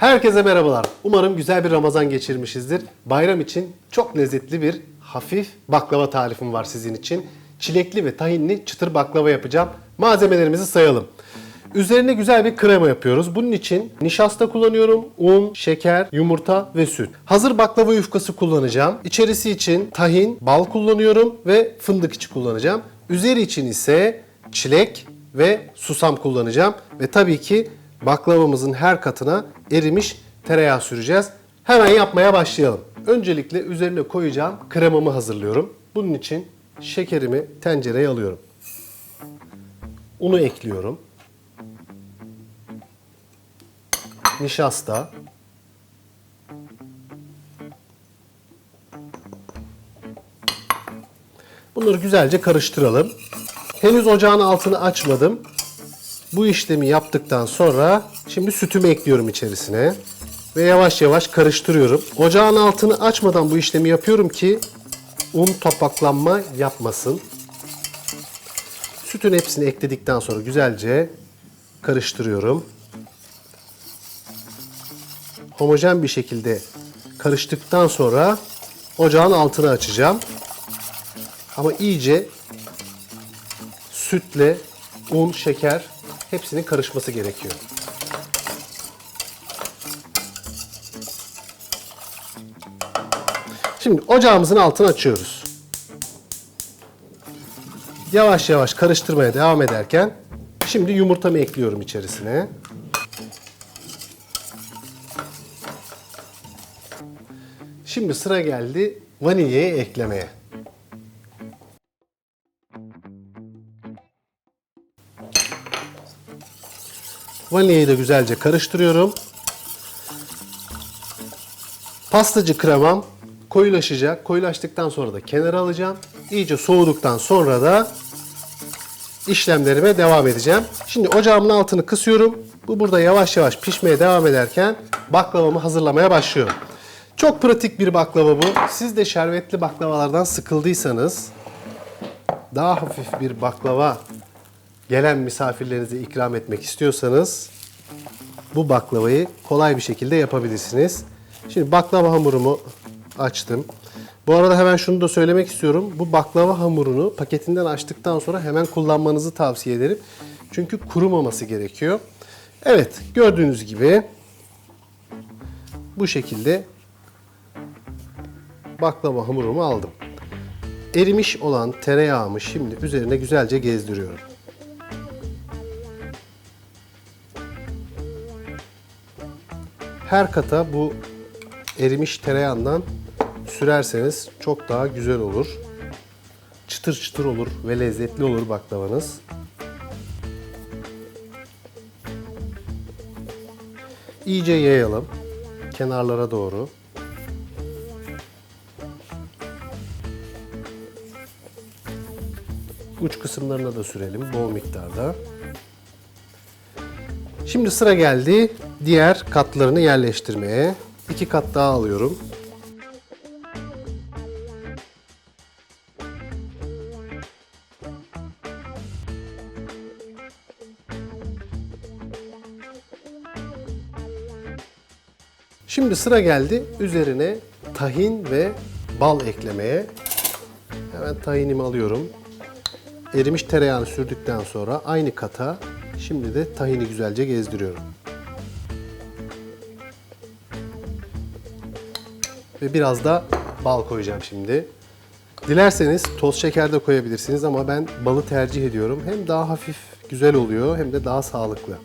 Herkese merhabalar. Umarım güzel bir Ramazan geçirmişizdir. Bayram için çok lezzetli bir hafif baklava tarifim var sizin için. Çilekli ve tahinli çıtır baklava yapacağım. Malzemelerimizi sayalım. Üzerine güzel bir krema yapıyoruz. Bunun için nişasta kullanıyorum. Un, şeker, yumurta ve süt. Hazır baklava yufkası kullanacağım. İçerisi için tahin, bal kullanıyorum ve fındık içi kullanacağım. Üzeri için ise çilek ve susam kullanacağım. Ve tabii ki baklavamızın her katına erimiş tereyağı süreceğiz. Hemen yapmaya başlayalım. Öncelikle üzerine koyacağım kremamı hazırlıyorum. Bunun için şekerimi tencereye alıyorum. Unu ekliyorum. Nişasta. Bunları güzelce karıştıralım. Henüz ocağın altını açmadım. Bu işlemi yaptıktan sonra şimdi sütümü ekliyorum içerisine. Ve yavaş yavaş karıştırıyorum. Ocağın altını açmadan bu işlemi yapıyorum ki un topaklanma yapmasın. Sütün hepsini ekledikten sonra güzelce karıştırıyorum. Homojen bir şekilde karıştıktan sonra ocağın altını açacağım. Ama iyice sütle un, şeker hepsinin karışması gerekiyor. Şimdi ocağımızın altını açıyoruz. Yavaş yavaş karıştırmaya devam ederken şimdi yumurtamı ekliyorum içerisine. Şimdi sıra geldi vanilyayı eklemeye. Vanilyayı da güzelce karıştırıyorum. Pastacı kremam koyulaşacak. Koyulaştıktan sonra da kenara alacağım. İyice soğuduktan sonra da işlemlerime devam edeceğim. Şimdi ocağımın altını kısıyorum. Bu burada yavaş yavaş pişmeye devam ederken baklavamı hazırlamaya başlıyorum. Çok pratik bir baklava bu. Siz de şerbetli baklavalardan sıkıldıysanız daha hafif bir baklava gelen misafirlerinize ikram etmek istiyorsanız bu baklavayı kolay bir şekilde yapabilirsiniz. Şimdi baklava hamurumu açtım. Bu arada hemen şunu da söylemek istiyorum. Bu baklava hamurunu paketinden açtıktan sonra hemen kullanmanızı tavsiye ederim. Çünkü kurumaması gerekiyor. Evet, gördüğünüz gibi bu şekilde baklava hamurumu aldım. Erimiş olan tereyağımı şimdi üzerine güzelce gezdiriyorum. Her kata bu erimiş tereyağından sürerseniz çok daha güzel olur. Çıtır çıtır olur ve lezzetli olur baklavanız. İyice yayalım kenarlara doğru. Uç kısımlarına da sürelim bol miktarda. Şimdi sıra geldi diğer katlarını yerleştirmeye. İki kat daha alıyorum. Şimdi sıra geldi üzerine tahin ve bal eklemeye. Hemen tahinimi alıyorum. Erimiş tereyağını sürdükten sonra aynı kata şimdi de tahini güzelce gezdiriyorum. Ve biraz da bal koyacağım şimdi. Dilerseniz toz şeker de koyabilirsiniz ama ben balı tercih ediyorum. Hem daha hafif güzel oluyor hem de daha sağlıklı.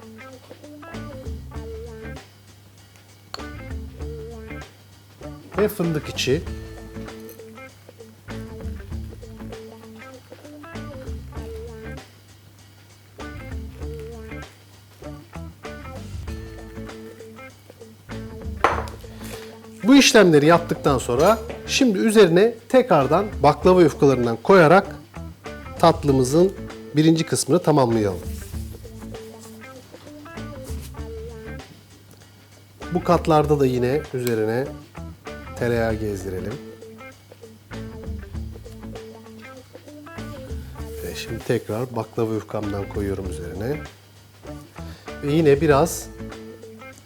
Ve fındık içi. Bu işlemleri yaptıktan sonra şimdi üzerine tekrardan baklava yufkalarından koyarak tatlımızın birinci kısmını tamamlayalım. Bu katlarda da yine üzerine tereyağı gezdirelim. Ve şimdi tekrar baklava yufkamdan koyuyorum üzerine. Ve yine biraz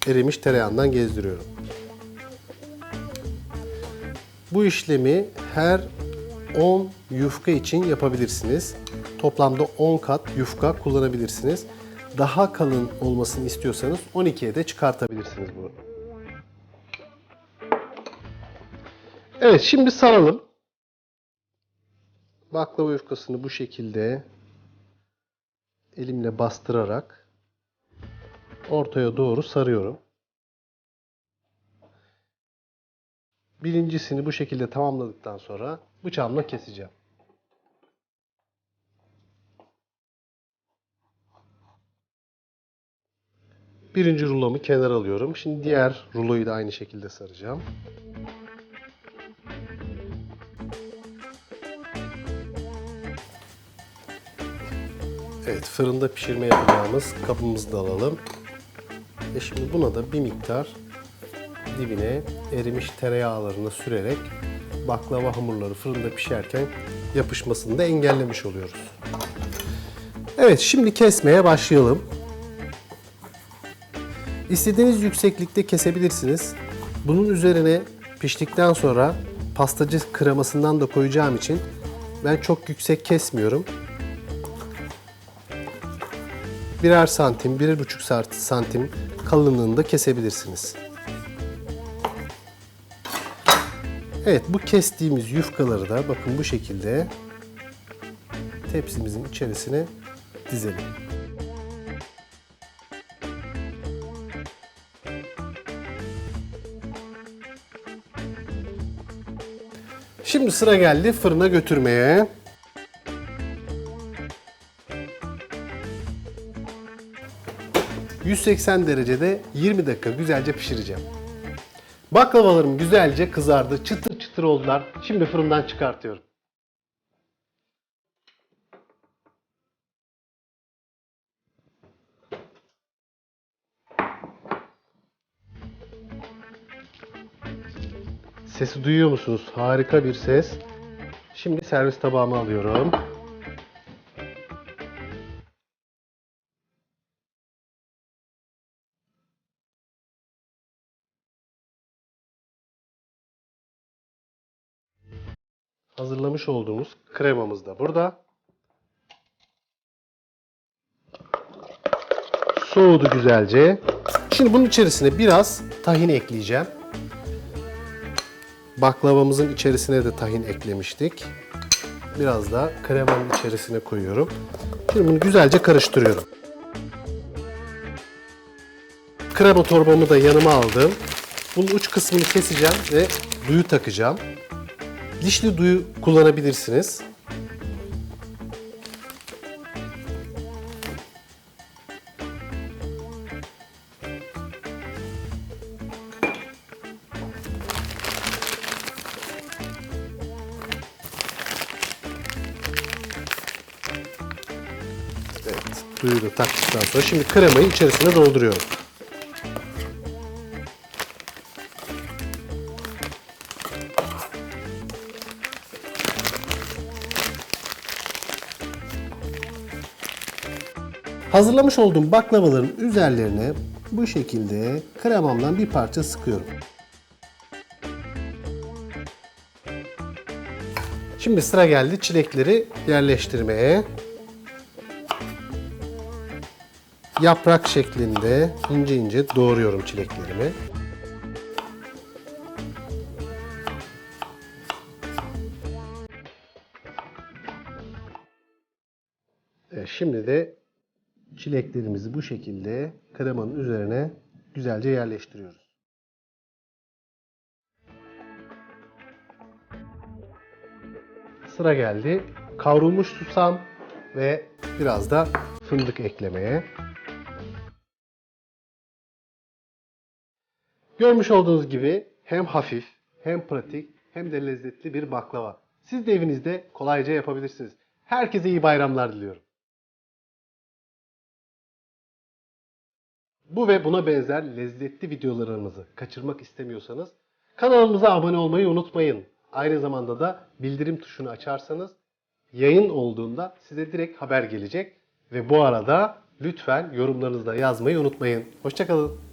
erimiş tereyağından gezdiriyorum. Bu işlemi her 10 yufka için yapabilirsiniz. Toplamda 10 kat yufka kullanabilirsiniz. Daha kalın olmasını istiyorsanız 12'ye de çıkartabilirsiniz bunu. Evet şimdi saralım. Baklava yufkasını bu şekilde elimle bastırarak ortaya doğru sarıyorum. Birincisini bu şekilde tamamladıktan sonra bıçağımla keseceğim. Birinci rulomu kenara alıyorum. Şimdi diğer ruloyu da aynı şekilde saracağım. Evet fırında pişirme yapacağımız kabımızı da alalım. E şimdi buna da bir miktar dibine erimiş tereyağlarını sürerek baklava hamurları fırında pişerken yapışmasını da engellemiş oluyoruz. Evet şimdi kesmeye başlayalım. İstediğiniz yükseklikte kesebilirsiniz. Bunun üzerine piştikten sonra pastacı kremasından da koyacağım için ben çok yüksek kesmiyorum. Birer santim, birer buçuk santim kalınlığında kesebilirsiniz. Evet bu kestiğimiz yufkaları da bakın bu şekilde tepsimizin içerisine dizelim. Şimdi sıra geldi fırına götürmeye. ...180 derecede 20 dakika güzelce pişireceğim. Baklavalarım güzelce kızardı, çıtır çıtır oldular. Şimdi fırından çıkartıyorum. Sesi duyuyor musunuz? Harika bir ses. Şimdi servis tabağıma alıyorum. Hazırlamış olduğumuz kremamız da burada. Soğudu güzelce. Şimdi bunun içerisine biraz tahin ekleyeceğim. Baklavamızın içerisine de tahin eklemiştik. Biraz da kremanın içerisine koyuyorum. Şimdi bunu güzelce karıştırıyorum. Krema torbamı da yanıma aldım. Bunun uç kısmını keseceğim ve duyu takacağım. Dişli duyu kullanabilirsiniz. Evet, duyu da taktıktan sonra şimdi kremayı içerisine dolduruyorum. Hazırlamış olduğum baklavaların üzerlerine bu şekilde kremamdan bir parça sıkıyorum. Şimdi sıra geldi çilekleri yerleştirmeye. Yaprak şeklinde ince ince doğruyorum çileklerimi. Şimdi de çileklerimizi bu şekilde kremanın üzerine güzelce yerleştiriyoruz. Sıra geldi kavrulmuş susam ve biraz da fındık eklemeye. Görmüş olduğunuz gibi hem hafif, hem pratik, hem de lezzetli bir baklava. Siz de evinizde kolayca yapabilirsiniz. Herkese iyi bayramlar diliyorum. Bu ve buna benzer lezzetli videolarımızı kaçırmak istemiyorsanız kanalımıza abone olmayı unutmayın. Aynı zamanda da bildirim tuşunu açarsanız yayın olduğunda size direkt haber gelecek. Ve bu arada lütfen yorumlarınızda yazmayı unutmayın. Hoşçakalın.